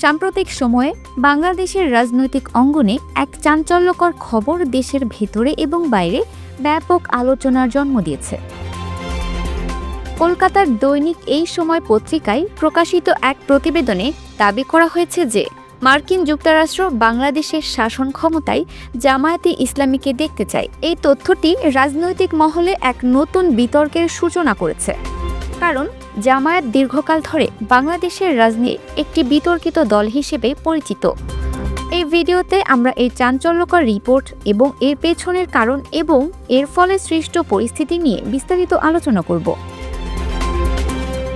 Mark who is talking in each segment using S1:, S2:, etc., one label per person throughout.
S1: সাম্প্রতিক সময়ে বাংলাদেশের রাজনৈতিক অঙ্গনে এক চাঞ্চল্যকর খবর দেশের ভেতরে এবং বাইরে ব্যাপক আলোচনার জন্ম দিয়েছে। কলকাতার দৈনিক এই সময় পত্রিকায় প্রকাশিত এক প্রতিবেদনে দাবি করা হয়েছে যে, মার্কিন যুক্তরাষ্ট্র বাংলাদেশের শাসন ক্ষমতায় জামায়াতে ইসলামীকে দেখতে চায়। এই তথ্যটি রাজনৈতিক মহলে এক নতুন বিতর্কের সূচনা করেছে। কারণ জামায়াত দীর্ঘকাল ধরে বাংলাদেশের রাজনীতির একটি বিতর্কিত দল হিসেবে পরিচিত। এই ভিডিওতে আমরা এই চাঞ্চল্যকর রিপোর্ট এবং এর পেছনের কারণ এবং এর ফলে সৃষ্ট পরিস্থিতি নিয়ে বিস্তারিত আলোচনা করব।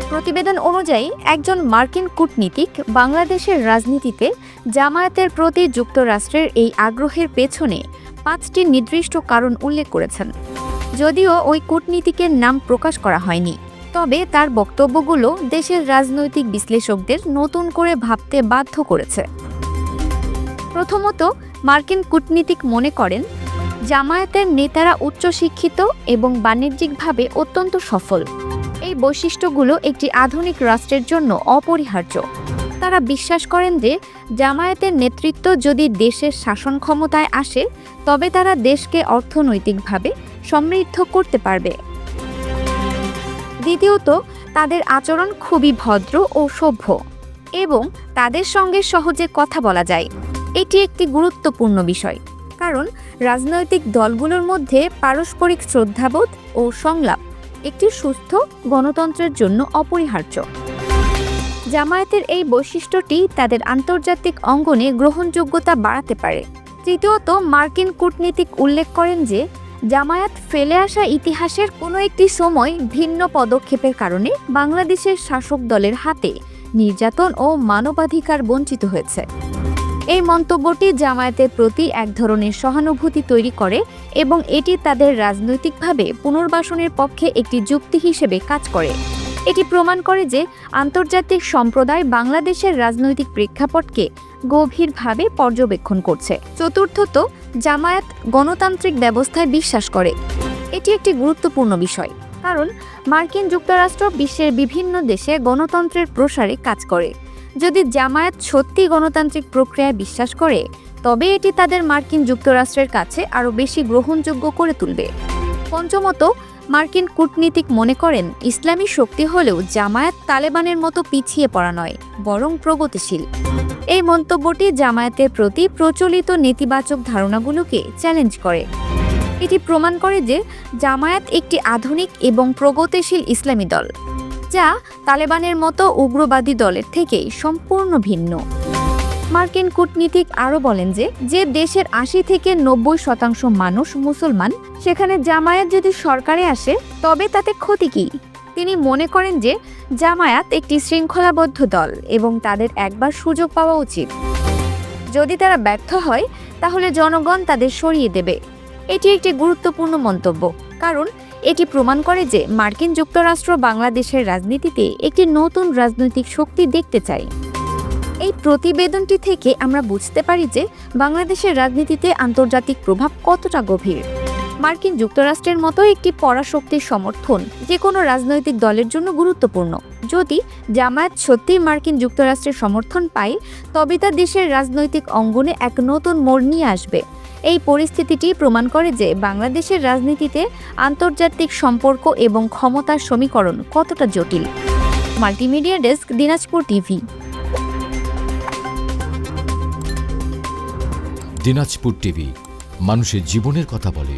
S1: প্রতিবেদন অনুযায়ী, একজন মার্কিন কূটনীতিক বাংলাদেশের রাজনীতিতে জামায়াতের প্রতি যুক্তরাষ্ট্রের এই আগ্রহের পেছনে পাঁচটি নির্দিষ্ট কারণ উল্লেখ করেছেন। যদিও ওই কূটনীতিকের নাম প্রকাশ করা হয়নি। তবে তার বক্তব্যগুলো দেশের রাজনৈতিক বিশ্লেষকদের নতুন করে ভাবতে বাধ্য করেছে। প্রথমত, মার্কিন কূটনীতিক মনে করেন, জামায়াতের নেতারা উচ্চশিক্ষিত এবং বাণিজ্যিকভাবে অত্যন্ত সফল। এই বৈশিষ্ট্যগুলো একটি আধুনিক রাষ্ট্রের জন্য অপরিহার্য। তারা বিশ্বাস করেন যে, জামায়াতের নেতৃত্ব যদি দেশের শাসন ক্ষমতায় আসে, তবে তারা দেশকে অর্থনৈতিকভাবে সমৃদ্ধ করতে পারবে। দ্বিতীয়ত, তাদের আচরণ খুবই ভদ্র ও সভ্য এবং তাদের সঙ্গে সহজে কথা বলা যায়। এটি একটি গুরুত্বপূর্ণ বিষয়, কারণ রাজনৈতিক দলগুলোর মধ্যে পারস্পরিক শ্রদ্ধাবোধ ও সংলাপ একটি সুস্থ গণতন্ত্রের জন্য অপরিহার্য। জামায়াতের এই বৈশিষ্ট্যটি তাদের আন্তর্জাতিক অঙ্গনে গ্রহণযোগ্যতা বাড়াতে পারে। তৃতীয়ত, মার্কিন কূটনীতিক উল্লেখ করেন যে জামায়াত ফেলে আসা ইতিহাসের কোনো একটি সময় ভিন্ন পদক্ষেপের কারণে বাংলাদেশের শাসক দলের হাতে নির্যাতন ও মানবাধিকার বঞ্চিত হয়েছে। এই মন্তব্যটি জামায়াতের প্রতি এক ধরনের সহানুভূতি তৈরি করে এবং এটি তাদের রাজনৈতিকভাবে পুনর্বাসনের পক্ষে একটি যুক্তি হিসেবে কাজ করে। এটি প্রমাণ করে যে আন্তর্জাতিক সম্প্রদায় বাংলাদেশের রাজনৈতিক প্রেক্ষাপটকে গভীরভাবে পর্যবেক্ষণ করছে। চতুর্থত জামায়াত গণতান্ত্রিক ব্যবস্থায় বিশ্বাস করে। এটি একটি গুরুত্বপূর্ণ বিষয়, কারণ মার্কিন যুক্তরাষ্ট্র বিশ্বের বিভিন্ন দেশে গণতন্ত্রের প্রসারে কাজ করে। যদি জামায়াত সত্যি গণতান্ত্রিক প্রক্রিয়ায় বিশ্বাস করে, তবে এটি তাদের মার্কিন যুক্তরাষ্ট্রের কাছে আরও বেশি গ্রহণযোগ্য করে তুলবে। পঞ্চমত, মার্কিন কূটনীতিক মনে করেন, ইসলামী শক্তি হলেও জামায়াত তালেবানের মতো পিছিয়ে পড়া নয়, বরং প্রগতিশীল। এই মন্তব্যটি জামায়াতের প্রতি প্রচলিত নেতিবাচক ধারণাগুলোকে চ্যালেঞ্জ করে। এটি প্রমাণ করে যে জামায়াত একটি আধুনিক এবং প্রগতিশীল ইসলামী দল, যা তালেবানের মতো উগ্রবাদী দলের থেকে সম্পূর্ণ ভিন্ন। মার্কিন কূটনীতিক আরও বলেন যে যে দেশের আশি থেকে নব্বই শতাংশ মানুষ মুসলমান, সেখানে জামায়াত যদি সরকারে আসে, তবে তাতে ক্ষতি কী? তিনি মনে করেন যে জামায়াত একটি শৃঙ্খলাবদ্ধ দল এবং তাদের একবার সুযোগ পাওয়া উচিত। যদি তারা ব্যর্থ হয়, তাহলে জনগণ তাদের সরিয়ে দেবে। এটি একটি গুরুত্বপূর্ণ মন্তব্য, কারণ এটি প্রমাণ করে যে মার্কিন যুক্তরাষ্ট্র বাংলাদেশের রাজনীতিতে একটি নতুন রাজনৈতিক শক্তি দেখতে চায়। এই প্রতিবেদনটি থেকে আমরা বুঝতে পারি যে বাংলাদেশের রাজনীতিতে আন্তর্জাতিক প্রভাব কতটা গভীর। মার্কিন যুক্তরাষ্ট্রের মতো একটি পরাশক্তির সমর্থন যে কোনো রাজনৈতিক দলের জন্য গুরুত্বপূর্ণ। যদি জামায়াত সত্যিই মার্কিন যুক্তরাষ্ট্রের সমর্থন পায়, তবে তা দেশের রাজনৈতিক অঙ্গনে এক নতুন মোড় নিয়ে আসবে। এই পরিস্থিতিটি প্রমাণ করে যে বাংলাদেশের রাজনীতিতে আন্তর্জাতিক সম্পর্ক এবং ক্ষমতার সমীকরণ কতটা জটিল। Multimedia desk, Dinajpur TV.
S2: Dinajpur TV, মানুষের জীবনের কথা বলে।